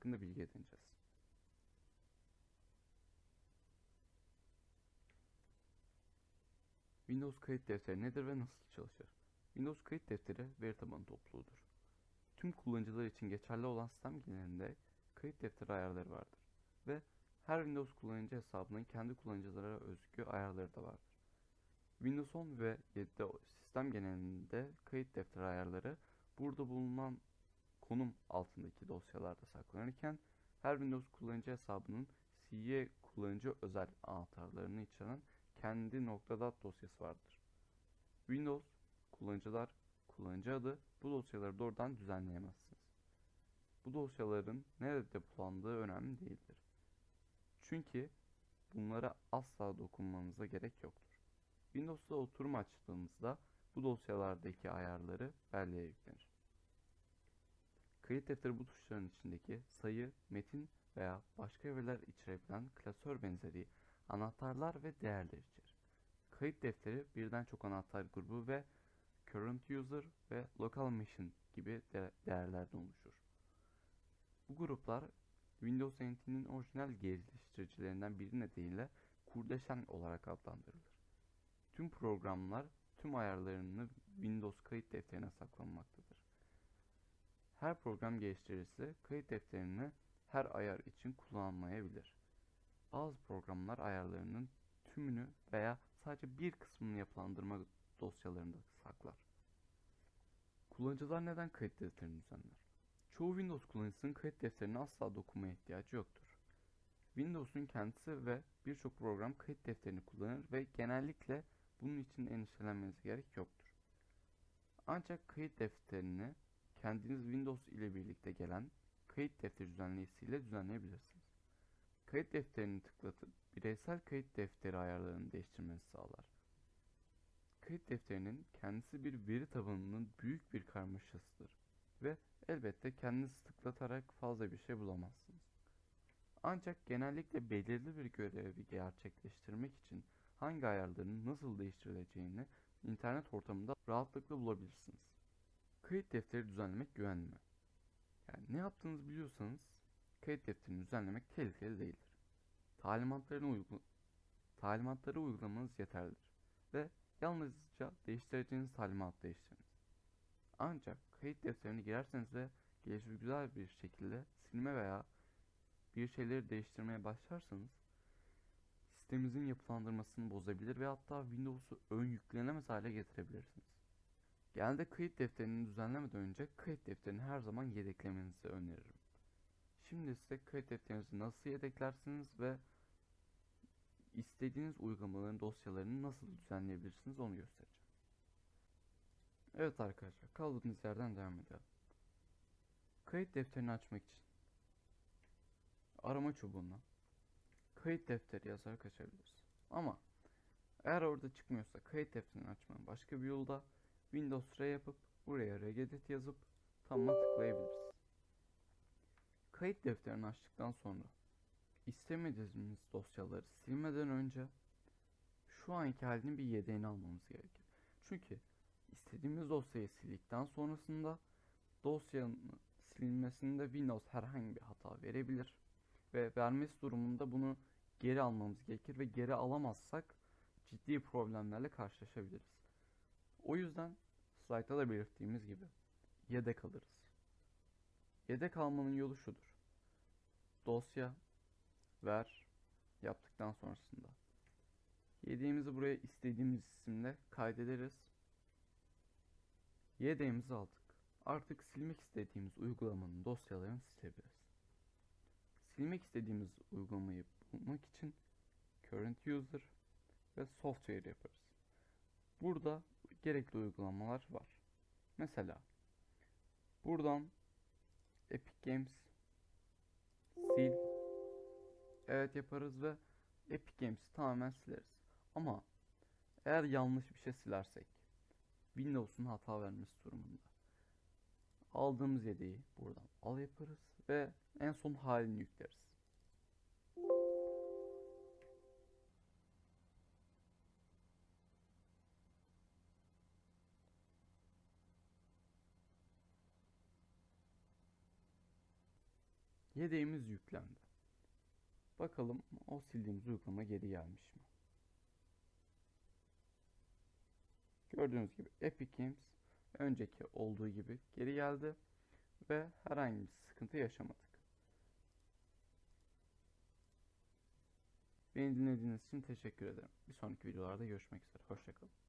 hakkında bilgi edineceğiz. Windows kayıt defteri nedir ve nasıl çalışır? Windows kayıt defteri veri tabanı topluluğudur. Tüm kullanıcılar için geçerli olan sistem genelinde kayıt defteri ayarları vardır ve her Windows kullanıcı hesabının kendi kullanıcılara özgü ayarları da vardır. Windows 10 ve 7'de sistem genelinde kayıt defteri ayarları burada bulunan konum altındaki dosyalarda saklanırken her Windows kullanıcı hesabının CE kullanıcı özel anahtarlarını içeren kendi .dat dosyası vardır. Windows, kullanıcılar, kullanıcı adı bu dosyaları doğrudan düzenleyemezsiniz. Bu dosyaların nerede depolandığı önemli değildir. Çünkü bunlara asla dokunmanıza gerek yoktur. Windows'ta oturum açtığınızda bu dosyalardaki ayarları belleğe yüklenir. Kayıt defteri bu tuşların içindeki sayı, metin veya başka veriler içerebilen klasör benzeri anahtarlar ve değerler içerir. Kayıt defteri birden çok anahtar grubu ve current user ve local machine gibi de değerlerden oluşur. Bu gruplar Windows NT'nin orijinal geliştiricilerinden biri nedeniyle kurdeşen olarak adlandırılır. Tüm programlar tüm ayarlarını Windows kayıt defterine saklanmaktadır. Her program geliştiricisi kayıt defterini her ayar için kullanmayabilir. Bazı programlar ayarlarının tümünü veya sadece bir kısmını yapılandırma dosyalarında saklar. Kullanıcılar neden kayıt defterini düzenler? Çoğu Windows kullanıcısının kayıt defterine asla dokunmaya ihtiyacı yoktur. Windows'un kendisi ve birçok program kayıt defterini kullanır ve genellikle bunun için endişelenmenize gerek yoktur. Ancak kayıt defterini kendiniz Windows ile birlikte gelen kayıt defteri düzenleyicisiyle düzenleyebilirsiniz. Kayıt defterini tıklatıp bireysel kayıt defteri ayarlarını değiştirmenizi sağlar. Kayıt defterinin kendisi bir veri tabanının büyük bir karmaşasıdır ve elbette kendiniz tıklatarak fazla bir şey bulamazsınız. Ancak genellikle belirli bir görevi gerçekleştirmek için hangi ayarların nasıl değiştirileceğini internet ortamında rahatlıkla bulabilirsiniz. Kayıt defteri düzenlemek güvenli mi? Yani ne yaptığınızı biliyorsanız kayıt defterini düzenlemek tehlikeli değildir. Talimatlarını uygu talimatları uygulamanız yeterlidir ve yalnızca değiştireceğiniz talimat değiştiriniz. Ancak kayıt defterine girerseniz ve güzel bir şekilde silme veya bir şeyleri değiştirmeye başlarsanız sisteminizin yapılandırmasını bozabilir ve hatta Windows'u ön yüklenemez hale getirebilirsiniz. Genelde kayıt defterini düzenlemeden önce kayıt defterini her zaman yedeklemenizi öneririm. Şimdi size kayıt defterinizi nasıl yedeklersiniz ve istediğiniz uygulamaların dosyalarını nasıl düzenleyebilirsiniz onu göstereceğim. Evet arkadaşlar kaldığımız yerden devam edelim. Kayıt defterini açmak için arama çubuğuna kayıt defteri yazarak açabiliriz. Ama eğer orada çıkmıyorsa kayıt defterini açmanın başka bir yolu da Windows R yapıp buraya regedit yazıp tamına tıklayabiliriz. Kayıt defterini açtıktan sonra istemediğimiz dosyaları silmeden önce şu anki halinin bir yedeğini almamız gerekir. Çünkü istediğimiz dosyayı sildikten sonrasında dosyanın silinmesinde Windows herhangi bir hata verebilir ve vermesi durumunda bunu geri almamız gerekir ve geri alamazsak ciddi problemlerle karşılaşabiliriz. O yüzden slaytta da belirttiğimiz gibi yedek alırız. Yedek almanın yolu şudur. Dosya ver yaptıktan sonrasında yedeğimizi buraya istediğimiz isimle kaydederiz. Yedeğimizi aldık. Artık silmek istediğimiz uygulamanın dosyalarını silebiliriz. Silmek istediğimiz uygulamayı bulmak için current user ve software yaparız. Burada gerekli uygulamalar var. Mesela buradan Epic Games sil evet yaparız ve Epic Games'i tamamen sileriz. Ama eğer yanlış bir şey silersek Windows'un hata vermesi durumunda aldığımız yedeği buradan al yaparız ve en son halini yükleriz. Yedeğimiz yüklendi. Bakalım o sildiğimiz uygulama geri gelmiş mi? Gördüğünüz gibi Epic Games önceki olduğu gibi geri geldi ve herhangi bir sıkıntı yaşamadık. Beni dinlediğiniz için teşekkür ederim. Bir sonraki videolarda görüşmek üzere. Hoşçakalın.